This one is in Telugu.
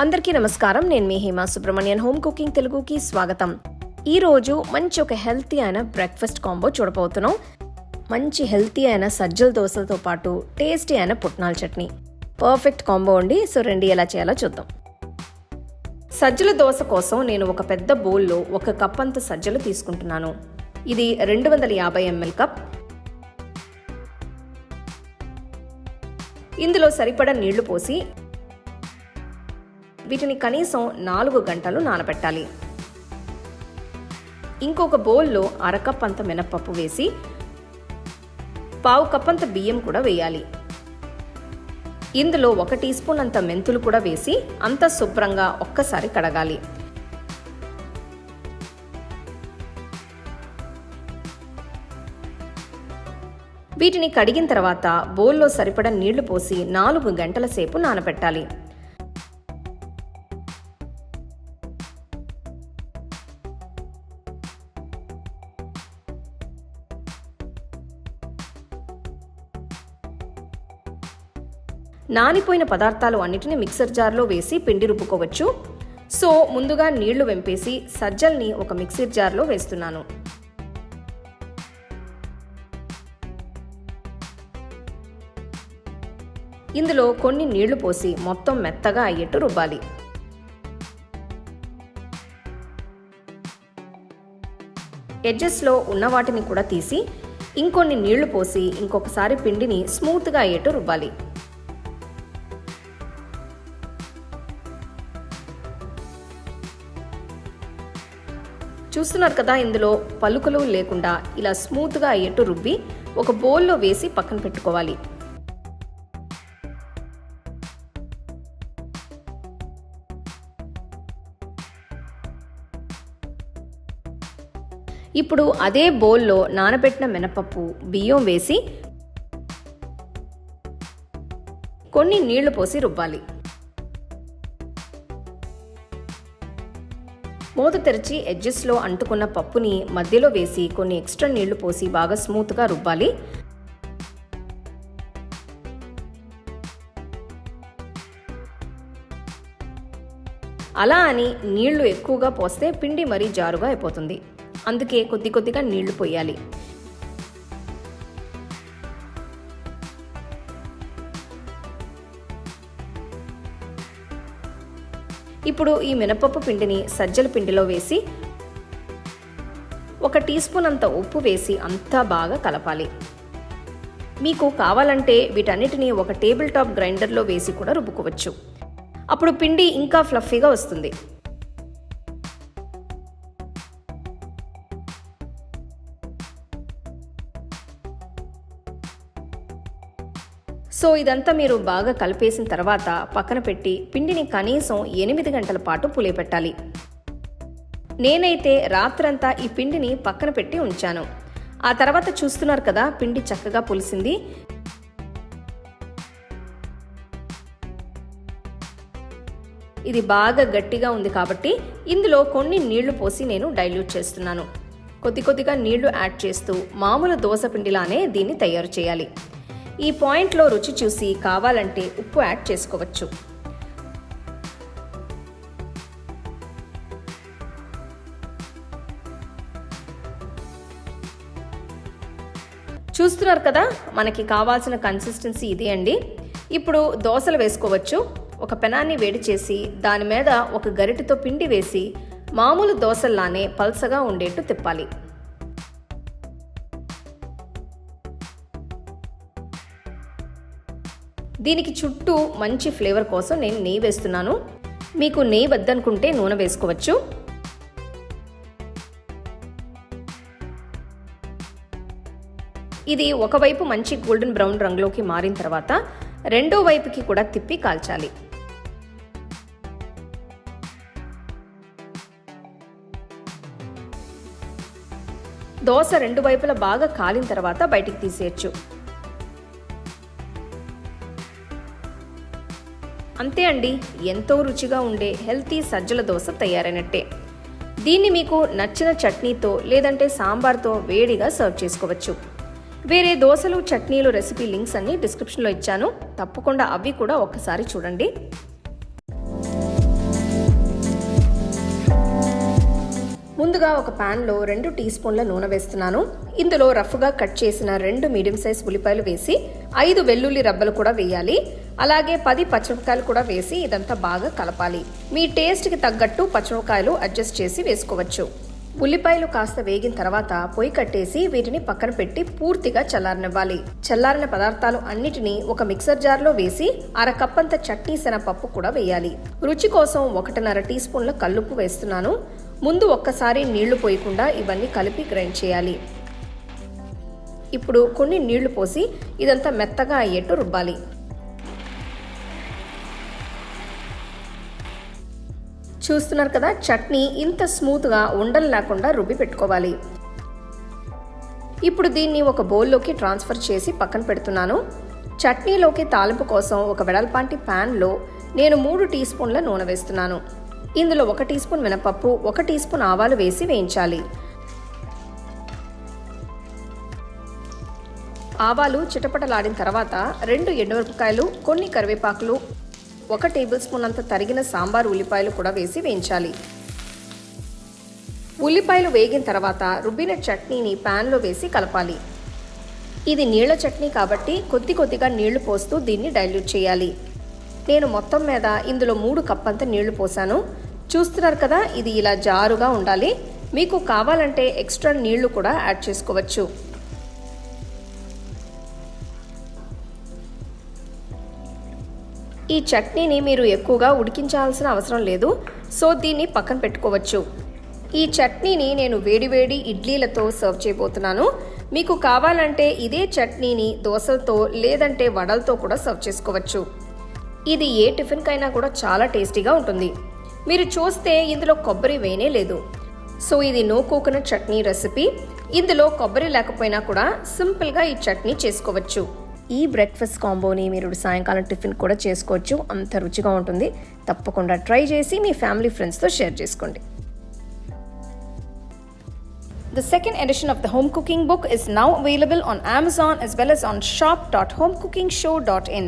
అందరికీ నమస్కారం. నేను మీ హేమా సుబ్రహ్మణ్యన్. హోమ్ కుకింగ్ తెలుగుకి స్వాగతం. ఈ రోజు మంచి ఒక హెల్తీ అయిన బ్రేక్ఫాస్ట్ కాంబో చూడబోతున్నాం. మంచి హెల్తీ అయిన సజ్జల దోశలతో పాటు టేస్టీ అయిన పుట్నాల చట్నీ. పర్ఫెక్ట్ కాంబో అండి. సో రెండు ఎలా చేయాలో చూద్దాం. సజ్జల దోశ కోసం నేను ఒక పెద్ద బౌల్లో ఒక కప్ అంత సజ్జలు తీసుకుంటున్నాను. ఇది రెండు వందల యాభై ఎంఎల్ కప్. ఇందులో సరిపడా నీళ్ళు పోసి వీటిని కనీసం నాలుగు గంటలు నానబెట్టాలి. ఇంకొక బౌల్లో అరకప్ అంత మినప్పప్పు వేసి పావు కప్ అంత బియ్యం కూడా వేయాలి. ఇందులో ఒక టీ స్పూన్ అంత మెంతులు కూడా వేసి అంత శుభ్రంగా ఒక్కసారి కడగాలి. వీటిని కడిగిన తర్వాత బౌల్లో సరిపడా నీళ్ళు పోసి నాలుగు గంటల సేపు నానబెట్టాలి. నానిపోయిన పదార్థాలు అన్నిటిని మిక్సర్ జార్లో వేసి పిండి రుబ్బుకోవచ్చు. సో ముందుగా నీళ్ళు వెంపేసి సజ్జల్ని ఒక మిక్సర్ జార్లో వేస్తున్నాను. ఇందులో కొన్ని నీళ్ళు పోసి మొత్తం మెత్తగా అయ్యేట్టు రుబ్బాలి. ఎడ్జెస్లో ఉన్న వాటిని కూడా తీసి ఇంకొన్ని నీళ్ళు పోసి ఇంకొకసారి పిండిని స్మూత్గా అయ్యేట్టు రుబ్బాలి. చూస్తున్నారు కదా ఇందులో పలుకులు లేకుండా ఇలా స్మూత్గా అయ్యేట్టు రుబ్బి ఒక బౌల్లో వేసి పక్కన పెట్టుకోవాలి. ఇప్పుడు అదే బౌల్లో నానబెట్టిన మినపప్పు బియ్యం వేసి కొన్ని నీళ్ళు పోసి రుబ్బాలి. మూత తెరిచి ఎడ్జెస్లో అంటుకున్న పప్పుని మధ్యలో వేసి కొన్ని ఎక్స్ట్రా నీళ్ళు పోసి బాగా స్మూత్గా రుబ్బాలి. అలా అని నీళ్ళు ఎక్కువగా పోస్తే పిండి మరీ జారుగా అయిపోతుంది. అందుకే కొద్ది కొద్దిగా నీళ్ళు పోయాలి. ఇప్పుడు ఈ మినపప్పు పిండిని సజ్జల పిండిలో వేసి ఒక టీ స్పూన్ అంత ఉప్పు వేసి అంతా బాగా కలపాలి. మీకు కావాలంటే వీటన్నిటిని ఒక టేబుల్ టాప్ గ్రైండర్లో వేసి కూడా రుబ్బుకోవచ్చు. అప్పుడు పిండి ఇంకా ఫ్లఫీగా వస్తుంది. సో ఇదంతా మీరు బాగా కలిపేసిన తర్వాత పక్కన పెట్టి పిండిని కనీసం ఎనిమిది గంటల పాటు పులియపెట్టాలి నేనైతే రాత్రంతా ఈ పిండిని పక్కన పెట్టి ఉంచాను. ఆ తర్వాత చూస్తున్నారు కదా పిండి చక్కగా పులిసింది. ఇది బాగా గట్టిగా ఉంది కాబట్టి ఇందులో కొన్ని నీళ్ళు పోసి నేను డైల్యూట్ చేస్తున్నాను. కొద్ది కొద్దిగా నీళ్ళు యాడ్ చేస్తూ మామూలు దోశ పిండిలానే దీన్ని తయారు చేయాలి. ఈ పాయింట్లో రుచి చూసి కావాలంటే ఉప్పు యాడ్ చేసుకోవచ్చు. చూస్తున్నారు కదా మనకి కావాల్సిన కన్సిస్టెన్సీ ఇదే అండి. ఇప్పుడు దోశలు వేసుకోవచ్చు. ఒక పెనాన్ని వేడి చేసి దాని మీద ఒక గరిటెతో పిండి వేసి మామూలు దోశల్లానే పల్సగా ఉండేట్టు తిప్పాలి. దీనికి చుట్టూ మంచి ఫ్లేవర్ కోసం నేను నెయ్యి వేస్తున్నాను. మీకు నెయ్యి వద్దనుకుంటే నూనె వేసుకోవచ్చు. ఇది ఒకవైపు మంచి గోల్డెన్ బ్రౌన్ రంగులోకి మారిన తర్వాత రెండో వైపుకి కూడా తిప్పి కాల్చాలి. దోశ రెండు వైపులా బాగా కాలిన తర్వాత బయటికి తీసేయచ్చు. అంతే అండి ఎంతో రుచిగా ఉండే హెల్తీ సజ్జల దోశ తయారైనట్టే. దీన్ని మీకు నచ్చిన చట్నీతో లేదంటే సాంబార్తో వేడిగా సర్వ్ చేసుకోవచ్చు. వేరే దోశలు చట్నీలు రెసిపీ లింక్స్ అన్ని డిస్క్రిప్షన్లో ఇచ్చాను. తప్పకుండా అవి కూడా ఒక్కసారి చూడండి. ముందుగా ఒక ప్యాన్లో రెండు టీ స్పూన్ల నూనె వేస్తున్నాను. ఇందులో రఫ్గా కట్ చేసిన రెండు మీడియం సైజ్ ఉల్లిపాయలు వేసి ఐదు వెల్లుల్లి రబ్బలు కూడా వేయాలి. అలాగే పది పచ్చిమిరపకాయలు కూడా వేసి ఇదంతా బాగా కలపాలి. మీ టేస్ట్కి తగ్గట్టు పచ్చిమిరపకాయలు అడ్జస్ట్ చేసి వేసుకోవచ్చు. ఉల్లిపాయలు కాస్త వేగిన తర్వాత పొయ్యి కట్టేసి వీటిని పక్కన పెట్టి పూర్తిగా చల్లారనివ్వాలి. చల్లారిన పదార్థాలు అన్నిటినీ ఒక మిక్సర్ జార్లో వేసి అర కప్పంత చట్నీ శనపప్పు కూడా వేయాలి. రుచి కోసం ఒకటిన్నర టీ స్పూన్ల కల్లుప్పు వేస్తున్నాను. ముందు ఒక్కసారి నీళ్ళు పోయకుండా ఇవన్నీ కలిపి గ్రైండ్ చేయాలి. ఇప్పుడు కొన్ని నీళ్ళు పోసి ఇదంతా మెత్తగా అయ్యేట్టు రుబ్బాలి. చూస్తున్నారు కదా చట్నీ ఇంత స్మూత్గా ఉండలు లేకుండా రుబ్బి పెట్టుకోవాలి. ఇప్పుడు దీన్ని ఒక బౌల్లోకి ట్రాన్స్ఫర్ చేసి పక్కన పెడుతున్నాను. చట్నీలోకి తాలింపు కోసం ఒక వెడల్పాంటి ప్యాన్లో నేను మూడు టీ స్పూన్ల నూనె వేస్తున్నాను. ఇందులో ఒక టీ స్పూన్ మినపప్పు ఒక టీ స్పూన్ ఆవాలు వేసి వేయించాలి. ఆవాలు చిటపటలాడిన తర్వాత రెండు ఎండుమిరపకాయలు కొన్ని కరివేపాకులు ఒక టేబుల్ స్పూన్ అంత తరిగిన సాంబార్ ఉల్లిపాయలు కూడా వేసి వేయించాలి. ఉల్లిపాయలు వేగిన తర్వాత రుబ్బిన చట్నీని ప్యాన్లో వేసి కలపాలి. ఇది నీళ్ళ చట్నీ కాబట్టి కొద్ది కొద్దిగా నీళ్ళు పోస్తూ దీన్ని డైల్యూట్ చేయాలి. నేను మొత్తం మీద ఇందులో మూడు కప్పంత నీళ్ళు పోసాను. చూస్తున్నారు కదా ఇది ఇలా జారుగా ఉండాలి. మీకు కావాలంటే ఎక్స్ట్రా నీళ్ళు కూడా యాడ్ చేసుకోవచ్చు. ఈ చట్నీని మీరు ఎక్కువగా ఉడికించాల్సిన అవసరం లేదు. సో దీన్ని పక్కన పెట్టుకోవచ్చు. ఈ చట్నీని నేను వేడివేడి ఇడ్లీలతో సర్వ్ చేయబోతున్నాను. మీకు కావాలంటే ఇదే చట్నీని దోశలతో లేదంటే వడలతో కూడా సర్వ్ చేసుకోవచ్చు. ఇది ఏ టిఫిన్కైనా కూడా చాలా టేస్టీగా ఉంటుంది. మీరు చూస్తే ఇందులో కొబ్బరి వేయనే లేదు. సో ఇది నో కోకోనట్ చట్నీ రెసిపీ. ఇందులో కొబ్బరి లేకపోయినా కూడా సింపుల్గా ఈ చట్నీ చేసుకోవచ్చు. ఈ బ్రేక్ఫాస్ట్ కాంబోని మీరు సాయంకాలం టిఫిన్ కూడా చేసుకోవచ్చు అంత రుచిగా ఉంటుంది తప్పకుండా ట్రై చేసి మీ ఫ్యామిలీ ఫ్రెండ్స్తో షేర్ చేసుకోండి The second edition of the home cooking book is now available on Amazon as well as on shop.homecookingshow.in.